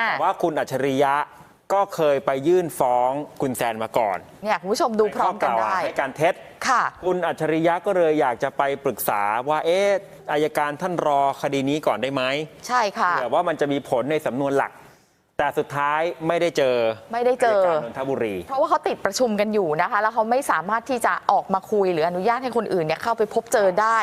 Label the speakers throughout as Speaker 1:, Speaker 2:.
Speaker 1: อะ
Speaker 2: ว่าคุณอัจฉริยะก็เคยไปยื่นฟ้องคุณแซนมาก่อน
Speaker 1: เนี่ยคุณผู้ชมดูพร้อมกัน
Speaker 2: ใข้กล่าว
Speaker 1: ได้
Speaker 2: หาให้การเท็จ
Speaker 1: ค่ะ
Speaker 2: คุณอัจฉริยะก็เลยอยากจะไปปรึกษาว่าเอ๊ะอายการท่านรอคดีนี้ก่อนได้ไหม
Speaker 1: ใช่ค่ะ
Speaker 2: เผื่อว่ามันจะมีผลในสำนวนหลัก แต่สุดท้ายไม่ได้เจอ
Speaker 1: ไม่ได้เจอ
Speaker 2: ยการนนทบุรี
Speaker 1: เพราะว่าเขาติดประชุมกันอยู่นะคะ แล้วเขาไม่สามารถที่จะออกมาคุยหรืออนุญาตให้คนอื่นเนี่ยเข้าไปพบเจอได้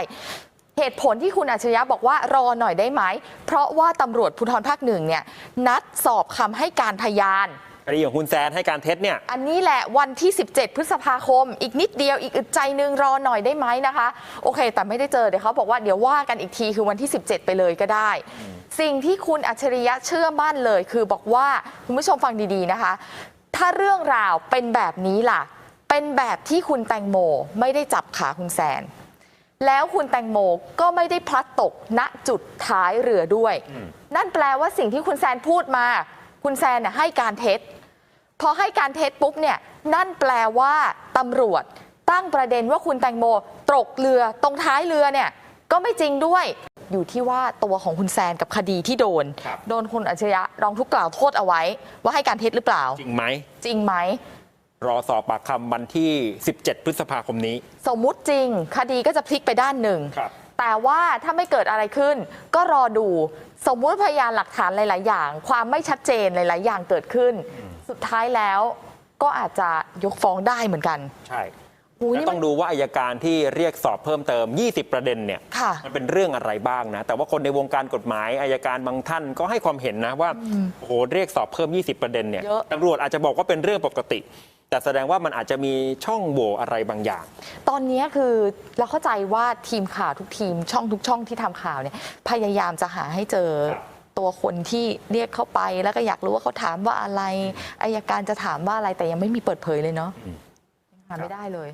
Speaker 1: เหตุผลที่คุณอัจฉริยะบอกว่ารอหน่อยได้ไหม เพราะว่าตำรวจภูธรภาคหนึ่งเนี่ยนัดสอบคำให้การพยาน
Speaker 2: คดีของคุณแซนให้การเท็จเนี่ย
Speaker 1: อันนี้แหละวันที่ 17 พฤษภาคม อีกนิดเดียวอีกอึดใจหนึงรอหน่อยได้ไหมนะคะ โอเค แต่ไม่ได้เจอเดี๋ยวเขาบอกว่าเดี๋ยวว่ากันอีกทีคือวันที่ 17 ไปเลยก็ได้ สิ่งที่คุณอัจฉริยะเชื่อมั่นเลย คือบอกว่าคุณผู้ชมฟังดีๆนะคะ ถ้าเรื่องราวเป็นแบบนี้ล่ะ เป็นแบบที่คุณแตงโม ไม่ได้จับขาคุณแซน แล้วคุณแตงโมก็ไม่ได้พลัดตกณจุดท้ายเรือด้วย นั่นแปลว่าสิ่งที่คุณแซนพูดมา คุณแซนเนี่ยให้การเท็จ พอให้การเท็จปุ๊บเนี่ยนั่นแปลว่าตำรวจตั้งประเด็นว่าคุณแตงโมตกเรือตรงท้ายเรือเนี่ยก็ไม่จริงด้วยอยู่ที่ว่าตัวของคุณแซนกับคดีที่โดน
Speaker 2: ครับ
Speaker 1: โดนคุณอัจฉริยะร้องทุกข์กล่าวโทษเอาไว้ ว่าให้การเท็จหรือเปล่า
Speaker 2: จริงไหม
Speaker 1: จริงไหม
Speaker 2: รอสอบปากคำวันที่ 17 พฤษภาคมนี้
Speaker 1: สมมุติจริง คดีก็จะพลิกไปด้านหนึ่ง
Speaker 2: ครับ
Speaker 1: แต่ว่าถ้าไม่เกิดอะไรขึ้น ก็รอดูสมมุติพยานหลักฐานหลาย ๆ อย่าง ความไม่ชัดเจนหลาย ๆ อย่างเกิดขึ้น สุดท้ายแล้วก็อาจจะยกฟ้องได้เหมือนกัน
Speaker 2: ใช่
Speaker 1: อุ้ย
Speaker 2: แล้ว
Speaker 1: นี่
Speaker 2: ต้
Speaker 1: มั
Speaker 2: อนงดูว่าอายการที่เรียกสอบเพิ่มเติม 20 ประเด็นเนี่ย
Speaker 1: ค่ะ
Speaker 2: มันเป็นเรื่องอะไรบ้างนะ แต่ว่าคนในวงการกฎหมายอายการบางท่านก็ให้ความเห็นนะว่าโอ้โหเรียกสอบเพิ่ม 20 ประเด็นเนี่ย
Speaker 1: เยอะ
Speaker 2: ตำรวจอาจจะบอกว่าเป็นเรื่องปกติ แต่แสดงว่ามันอาจจะมีช่องโหว่อะไรบางอย่าง
Speaker 1: ตอนนี้คือเราเข้าใจว่าทีมข่าวทุกทีมช่องทุกช่องที่ทำข่าวเนี่ยพยายามจะหาให้เจอ
Speaker 2: ครับ
Speaker 1: ตัวคนที่เรียกเข้าไปแล้วก็อยากรู้ว่าเขาถามว่าอะไรอายการจะถามว่าอะไรแต่ยังไม่มีเปิดเผยเลยเนาะยังหาไม่ได้เลย